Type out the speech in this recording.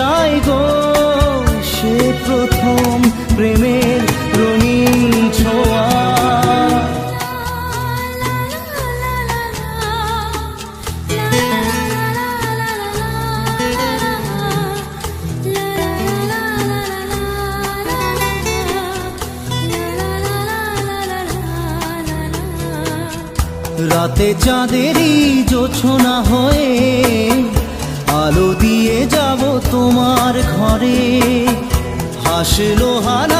যাই গো সে প্রথম প্রেমের রঙিন ছোঁয়া। রাতে চাঁদেরই জোছনা হয়ে আলো দিয়ে যাব তোমার ঘরে। হাসলো হানা